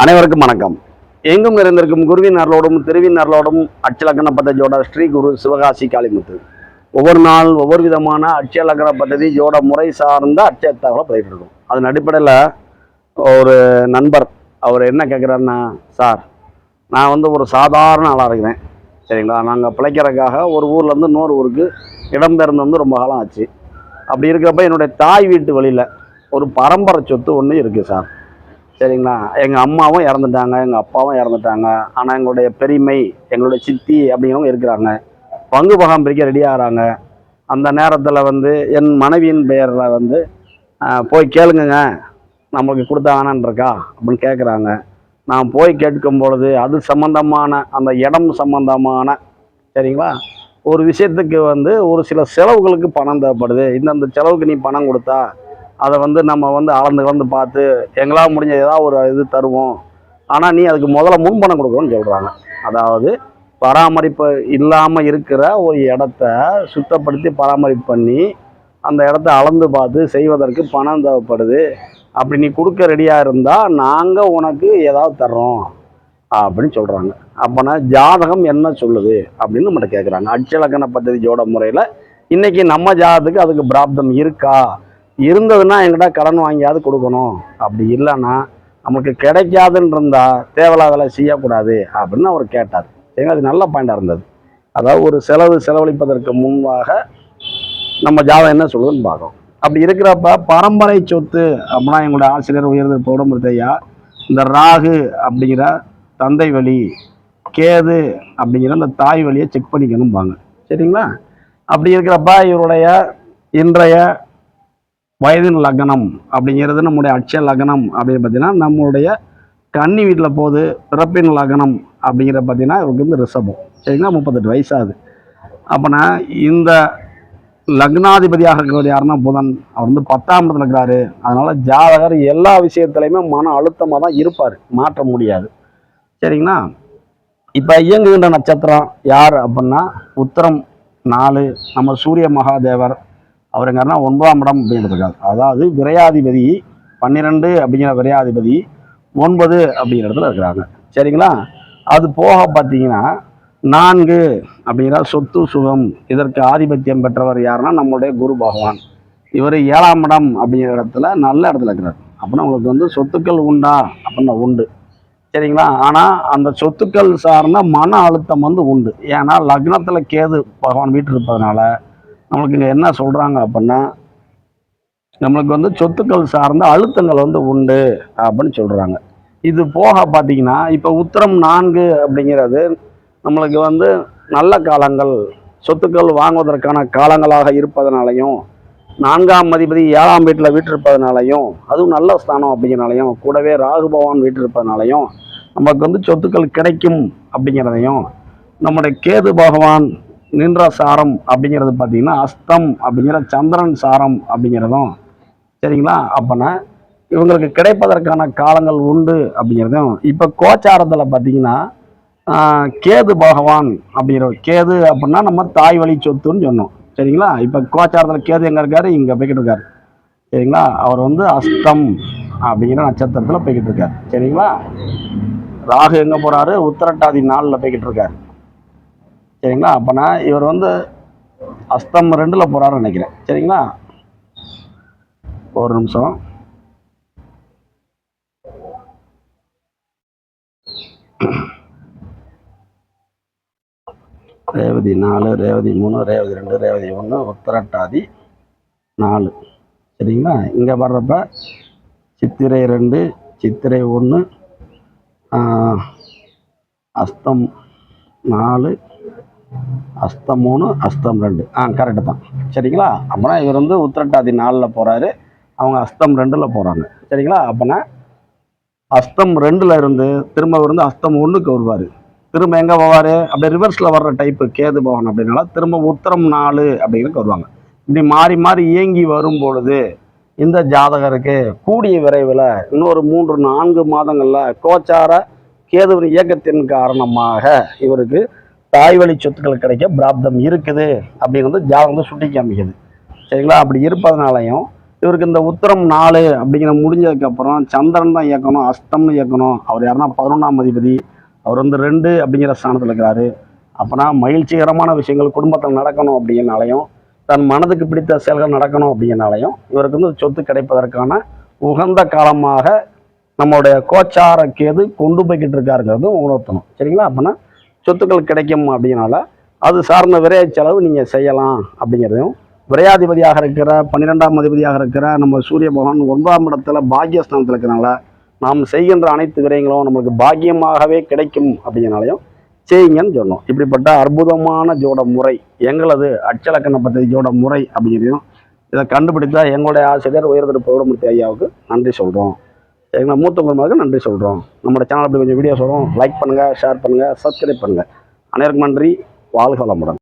அனைவருக்கும் வணக்கம். எங்கும் நிறைந்திருக்கும் குருவின் அருளோடும் திருவின் அருளோடும் அச்சலக்கண பத்தஜோட ஸ்ரீ குரு சிவகாசி காளிமுத்து. ஒவ்வொரு நாள் ஒவ்வொரு விதமான அச்சலக்கண பத்ததி ஜோட முறை சார்ந்த அச்ச பயிரிடும் அதன் அடிப்படையில் ஒரு நண்பர் அவர் என்ன கேட்குறாருன்னா சார் நான் வந்து ஒரு சாதாரண ஆளாக இருக்கிறேன். சரிங்களா? நாங்கள் பிழைக்கிறதுக்காக ஒரு ஊர்லேருந்து இன்னொரு ஊருக்கு இடம்பெயர்ந்து வந்து ரொம்ப காலம் ஆச்சு. அப்படி இருக்கிறப்ப என்னுடைய தாய் வீட்டு வழியில் ஒரு பரம்பரை சொத்து ஒன்று இருக்குது சார். சரிங்களா? எங்கள் அம்மாவும் இறந்துட்டாங்க எங்கள் அப்பாவும் இறந்துட்டாங்க. ஆனால் எங்களுடைய பெருமை எங்களுடைய சித்தி அப்படிங்கிறவங்க இருக்கிறாங்க. பங்கு பகம் பிரிக்க ரெடி ஆகிறாங்க. அந்த நேரத்தில் வந்து என் மனைவியின் பெயரில் வந்து போய் கேளுங்கங்க. நம்மளுக்கு கொடுத்தாங்கன்னு இருக்கா? அப்படின்னு கேட்குறாங்க நான் போய் கேட்கும் பொழுது அது சம்பந்தமான அந்த இடம் சம்பந்தமான சரிங்களா? ஒரு விஷயத்துக்கு வந்து ஒரு சில செலவுகளுக்கு பணம் தேவைப்படுது. இந்தந்த செலவுக்கு நீ பணம் கொடுத்தா அதை வந்து நம்ம வந்து அளந்து கலந்து பார்த்து எங்களால் முடிஞ்ச ஏதாவது ஒரு இது தருவோம். ஆனால் நீ அதுக்கு முதல்ல முன்பணம் கொடுக்கணும்னு சொல்கிறாங்க அதாவது பராமரிப்பு இல்லாமல் இருக்கிற ஒரு இடத்த சுத்தப்படுத்தி பராமரிப்பு பண்ணி அந்த இடத்த அளந்து பார்த்து செய்வதற்கு பணம் தேவைப்படுது. அப்படி நீ கொடுக்க ரெடியாக இருந்தால் நாங்கள் உனக்கு ஏதாவது தர்றோம் அப்படின்னு சொல்கிறாங்க அப்போனா ஜாதகம் என்ன சொல்லுது அப்படின்னு நம்மகிட்ட கேட்குறாங்க அச்சலக்கண பദ്ധதி ஜோட முறையில் இன்றைக்கி நம்ம ஜாதகத்துக்கு அதுக்கு பிராப்தம் இருக்கா? இருந்ததுன்னா எங்கிட்ட கடன் வாங்கியாவது கொடுக்கணும். அப்படி இல்லைன்னா நமக்கு கிடைக்காதுன்னு இருந்தால் தேவையில்லாத வேலை செய்யக்கூடாது அப்படின்னு அவர் கேட்டார். ஏன்னா அது நல்ல பாயிண்டாக இருந்தது. அதாவது ஒரு செலவு செலவழிப்பதற்கு முன்பாக நம்ம ஜாதகம் என்ன சொல்லுதுன்னு பார்க்கணும். அப்படி இருக்கிறப்ப பரம்பரை சொத்து அப்படின்னா எங்களுடைய ஆசிரியர் உயர்ந்த பௌடமுத்தையா இந்த ராகு அப்படிங்கிற தந்தை வழி கேது அப்படிங்கிற அந்த தாய் வழியை செக் பண்ணிக்கணும்பாங்க. சரிங்களா? அப்படி இருக்கிறப்ப இவருடைய இன்றைய வயதின் லக்னம் அப்படிங்கிறது நம்முடைய அட்சய லக்னம் அப்படின்னு பார்த்தீங்கன்னா நம்மளுடைய கன்னி வீட்டில் போகுது பிறப்பின் லக்னம் அப்படிங்கிற பார்த்தீங்கன்னா இவருக்கு வந்து ரிஷபம். சரிங்களா? முப்பத்தெட்டு வயசாகுது. அப்போனா இந்த லக்னாதிபதியாக இருக்கிறவர் யாருன்னா புதன். அவர் வந்து பத்தாம் இடத்துல இருக்கிறாரு. அதனால் ஜாதகர் எல்லா விஷயத்துலையுமே மன அழுத்தமாக தான் இருப்பார். மாற்ற முடியாது. சரிங்களா? இப்போ இயங்குகின்ற நட்சத்திரம் யார் அப்படின்னா உத்தரம் நாலு நம்ம சூரிய மகாதேவர் அவர் எங்கன்னா ஒன்பதாம் இடம் அப்படின்னு அதாவது விரையாதிபதி பன்னிரெண்டு அப்படிங்கிற விரையாதிபதி ஒன்பது அப்படிங்கிற இடத்துல இருக்கிறாங்க. சரிங்களா? அது போக பார்த்தீங்கன்னா நான்கு அப்படிங்கிற சொத்து சுகம் இதற்கு ஆதிபத்தியம் பெற்றவர் யாருன்னா நம்மளுடைய குரு பகவான். இவர் ஏழாம் இடம் அப்படிங்கிற இடத்துல நல்ல இடத்துல இருக்கிறார். அப்படின்னா உங்களுக்கு வந்து சொத்துக்கள் உண்டா அப்படின்னா உண்டு. சரிங்களா? ஆனால் அந்த சொத்துக்கள் சார்ந்த மன அழுத்தம் வந்து உண்டு. ஏன்னா லக்னத்தில் கேது பகவான் வீட்டு இருப்பதனால நம்மளுக்கு இங்கே என்ன சொல்கிறாங்க அப்படின்னா நம்மளுக்கு வந்து சொத்துக்கள் சார்ந்த அழுத்தங்கள் வந்து உண்டு அப்படின்னு சொல்கிறாங்க இது போக பார்த்தீங்கன்னா இப்போ உத்தரம் நான்கு அப்படிங்கிறது நம்மளுக்கு வந்து நல்ல காலங்கள் சொத்துக்கள் வாங்குவதற்கான காலங்களாக இருப்பதனாலையும் நான்காம் அதிபதி ஏழாம் வீட்டில் வீட்டிருப்பதனாலையும் அதுவும் நல்ல ஸ்தானம் அப்படிங்கிறனாலையும் கூடவே ராகு பகவான் வீட்டிருப்பதனாலையும் நமக்கு வந்து சொத்துக்கள் கிடைக்கும் அப்படிங்கிறதையும் நம்முடைய கேது பகவான் நின்ற சாரம் அப்படிங்கிறது பார்த்தீங்கன்னா அஸ்தம் அப்படிங்கிற சந்திரன் சாரம் அப்படிங்கிறதும் சரிங்களா? அப்போனா இவங்களுக்கு கிடைப்பதற்கான காலங்கள் உண்டு அப்படிங்கிறதும் இப்போ கோச்சாரத்தில் பார்த்தீங்கன்னா கேது பகவான் அப்படிங்கிற கேது அப்படின்னா நம்ம தாய் வழி சொத்துன்னு சொன்னோம் சரிங்களா? இப்போ கோச்சாரத்தில் கேது எங்கே இருக்காரு? இங்கே போய்கிட்டு இருக்காரு சரிங்களா? அவர் வந்து அஸ்தம் அப்படிங்கிற நட்சத்திரத்தில் போய்கிட்டு இருக்கார் சரிங்களா? ராகு எங்கே போகிறாரு உத்திரட்டாதி நாளில் போய்கிட்டு இருக்கார் சரிங்களா? அப்போனா இவர் வந்து அஸ்தம் ரெண்டில் போகிறாருன்னு நினைக்கிறேன். சரிங்களா? ஒரு நிமிஷம். ரேவதி நாலு ரேவதி மூணு ரேவதி ரெண்டு ரேவதி ஒன்று உத்தரட்டாதி நாலு. சரிங்களா? இங்கே வர்றப்ப சித்திரை ரெண்டு சித்திரை ஒன்று அஸ்தம் நாலு அஸ்தம் மூணு அஸ்தம் ரெண்டு. ஆ கரெக்டு தான். சரிங்களா? அப்போனா இவர் வந்து உத்திரட்டாதி நாலில் போகிறாரு அவங்க அஸ்தம் ரெண்டில் போகிறாங்க சரிங்களா? அப்போனா அஸ்தம் ரெண்டில் இருந்து திரும்ப இருந்து வந்து அஸ்தம் ஒன்றுக்கு வருவார். திரும்ப எங்கே போவார்? அப்படியே ரிவர்ஸில் வர்ற டைப்பு கேது பவன் அப்படின்னால திரும்ப உத்தரம் நாலு அப்படிங்கிறதுக்கு வருவாங்க. இப்படி மாறி மாறி இயங்கி வரும் பொழுது இந்த ஜாதகருக்கு கூடிய விரைவில் இன்னொரு மூன்று நான்கு மாதங்களில் கோச்சார கேதுவின் இயக்கத்தின் காரணமாக இவருக்கு தாய் வழி சொத்துக்கள் கிடைக்க பிராப்தம் இருக்குது. அப்படிங்கிறது ஜாதகம் வந்து சுட்டி காமிக்குது சரிங்களா? அப்படி இருப்பதனாலையும் இவருக்கு இந்த உத்தரம் நாலு அப்படிங்கிற முடிஞ்சதுக்கப்புறம் சந்திரன் தான் இயக்கணும் அஸ்தம்னு இயக்கணும். அவர் யாருன்னா பதினொன்றாம் அதிபதி. அவர் வந்து ரெண்டு அப்படிங்கிற ஸ்தானத்தில் இருக்கிறாரு. அப்போனா மகிழ்ச்சிகரமான விஷயங்கள் குடும்பத்தில் நடக்கணும் அப்படிங்கிறனாலையும் தன் மனதுக்கு பிடித்த செயல்கள் நடக்கணும் அப்படிங்கிறனாலையும் இவருக்கு வந்து சொத்து கிடைப்பதற்கான உகந்த காலமாக நம்மளுடைய கோச்சார கேது கொண்டு போய்கிட்டு இருக்காருங்கிறது உணர்த்தணும். சரிங்களா? அப்படின்னா சொத்துக்கள் கிடைக்கும் அப்படிங்கனால அது சார்ந்த விரைய செலவு நீங்கள் செய்யலாம் அப்படிங்கிறதையும் விரையாதிபதியாக இருக்கிற பன்னிரெண்டாம் அதிபதியாக இருக்கிற நம்ம சூரிய பகவான் ஒன்பதாம் இடத்துல பாக்கியஸ்தானத்தில் இருக்கிறனால நாம் செய்கின்ற அனைத்து விரயங்களும் நம்மளுக்கு பாக்கியமாகவே கிடைக்கும் அப்படிங்கிறனாலையும் செய்யுங்கன்னு சொன்னோம். இப்படிப்பட்ட அற்புதமான ஜோட முறை எங்களது அச்சலக்கண பദ്ധதி ஜோட முறை அப்படிங்கிறதையும் இதை கண்டுபிடித்த எங்களுடைய ஆசிரியர் உயர்திரு பௌடமூர்த்தி ஐயாவுக்கு நன்றி சொல்கிறோம் எங்கள் மூத்த குடும்பங்களுக்கு நன்றி சொல்கிறோம் நம்மளோட சேனல் அப்படி கொஞ்சம் வீடியோ சொல்கிறோம் லைக் பண்ணுங்கள் ஷேர் பண்ணுங்கள் சப்ஸ்கிரைப் பண்ணுங்கள் அனைவருக்கும் நன்றி. வாழ்க வளமுடன்.